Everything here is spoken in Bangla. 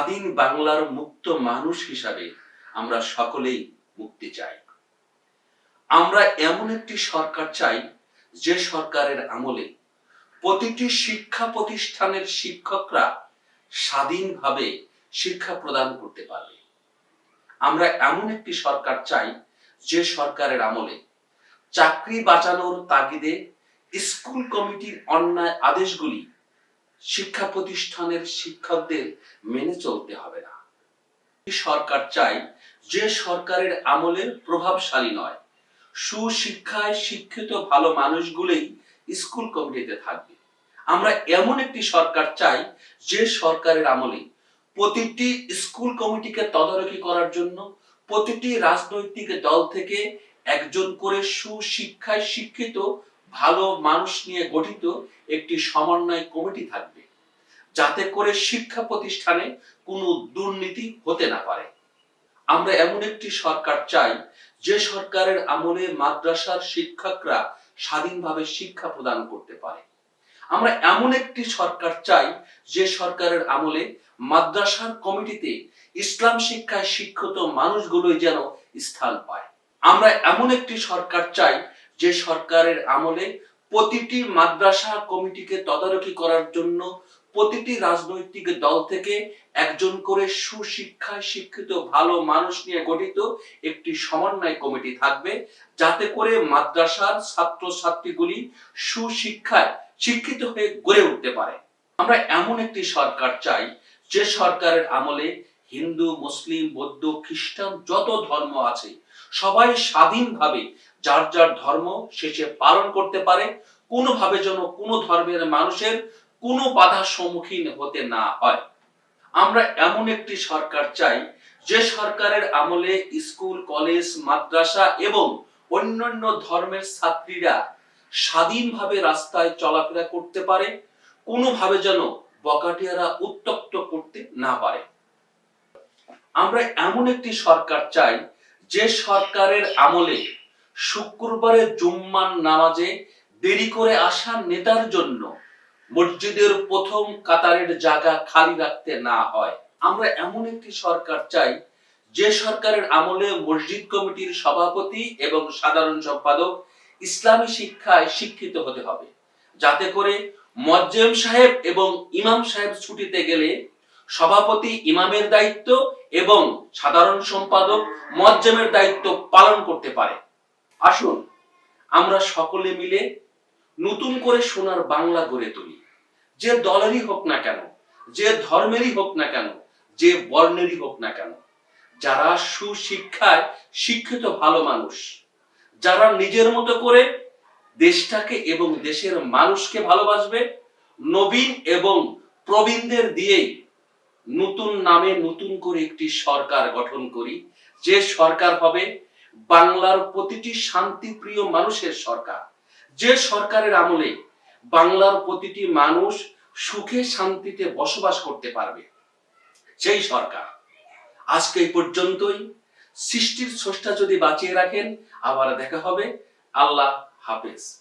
স্বাধীন বাংলার মুক্ত মানুষ হিসাবে আমরা সকলেই মুক্তি চাই। আমরা এমন একটি সরকার চাই যে সরকারের আমলে প্রতিটি শিক্ষা প্রতিষ্ঠানের শিক্ষকরা স্বাধীনভাবে শিক্ষা প্রদান করতে পারবে। আমরা এমন একটি সরকার চাই যে সরকারের আমলে চাকরি বাঁচানোর তাগিদে স্কুল কমিটির অন্যায় আদেশগুলি শিক্ষা প্রতিষ্ঠানের শিক্ষকদের মেনে চলতে হবে না। সরকার চাই যে সরকারের আমলে প্রভাবশালী নয়। সুশিক্ষায় শিক্ষিত ভালো মানুষগুলোই স্কুল কমিটিতে থাকবে। আমরা এমন একটি সরকার চাই যে সরকারের আমলে প্রতিটি স্কুল কমিটিকে তদারকি করার জন্য প্রতিটি রাজনৈতিক দল থেকে একজন করে সুশিক্ষায় শিক্ষিত ভালো মানুষ নিয়ে গঠিত একটি সমন্বয় কমিটি থাকবে, যাতে করে শিক্ষা প্রতিষ্ঠানে কোনো দুর্নীতি হতে না পারে। আমরা এমন একটি সরকার চাই, যে সরকারের আমলে মাদ্রাসার শিক্ষকরা স্বাধীনভাবে শিক্ষা প্রদান করতে পারে। আমরা এমন একটি সরকার চাই, যে সরকারের আমলে মাদ্রাসার কমিটিতে ইসলাম শিক্ষায় শিক্ষিত মানুষগুলোই যেন স্থান পায়। আমরা এমন একটি সরকার চাই যে সরকারের আমলে প্রতিটি মাদ্রাসা কমিটিকে তদারকি করার জন্য প্রতিটি রাজনৈতিক দল থেকে একজন করে সুশিক্ষায় শিক্ষিত, ভালো মানুষ নিয়ে গঠিত একটি সমন্বয় কমিটি থাকবে, যাতে করে মাদ্রাসার ছাত্র ছাত্রীগুলি সুশিক্ষায় শিক্ষিত হয়ে গড়ে উঠতে পারে। আমরা এমন একটি সরকার চাই, যে সরকারের আমলে হিন্দু, মুসলিম, বৌদ্ধ, খ্রিস্টান যত ধর্ম আছে, সবাই স্বাধীনভাবে যার যার ধর্ম সে সে পালন করতে পারে, কোনোভাবে যেন কোনো ধর্মের মানুষের কোনো বাধার সম্মুখীন হতে না হয়। আমরা এমন একটি সরকার চাই, যে সরকারের আমলে স্কুল, কলেজ, মাদ্রাসা এবং অন্যান্য ধর্মের ছাত্রীরা স্বাধীনভাবে রাস্তায় চলাফেরা করতে পারে, কোনোভাবে যেন বকাটিয়ারা উত্তপ্ত করতে না পারে। আমরা এমন একটি সরকার চাই, যে সরকারের আমলে শুক্রবারে জুম্মান নামাজে দেরি করে আসা নেতার জন্য মসজিদের প্রথম কাতারের জায়গা খালি রাখতে না হয়। আমরা এমন একটি সরকার চাই, যে সরকারের আমলে মসজিদ কমিটির সভাপতি এবং সাধারণ সম্পাদক ইসলামী শিক্ষায় শিক্ষিত হতে হবে। যাতে করে মজ্জেম সাহেব এবং ইমাম সাহেব ছুটিতে গেলে সভাপতি ইমামের দায়িত্ব এবং সাধারণ সম্পাদক মজ্জেমের দায়িত্ব পালন করতে পারে। আসুন, আমরা সকলে মিলে নতুন করে সোনার বাংলা গড়ে তুলি। যে দলেরই হোক না কেন, যে ধর্মেরই হোক না কেন, যে বর্ণেরই হোক না কেন, যারা সুশিক্ষায় শিক্ষিত ভালো মানুষ, যারা নিজের মতো করে দেশটাকে এবং দেশের মানুষকে ভালোবাসবে, নবীন এবং প্রবীণদের দিয়েই নতুন নামে নতুন করে একটি সরকার গঠন করি। যে সরকার হবে বাংলার প্রতিটি শান্তিপ্রিয় মানুষের সরকার। যে সরকারের আমলে বাংলার প্রতিটি মানুষ সুখে শান্তিতে বসবাস করতে পারবে, সেই সরকার। আজকে পর্যন্তই। সৃষ্টির স্রষ্টা যদি বাঁচিয়ে রাখেন, আবার দেখা হবে। আল্লাহ হাফেজ।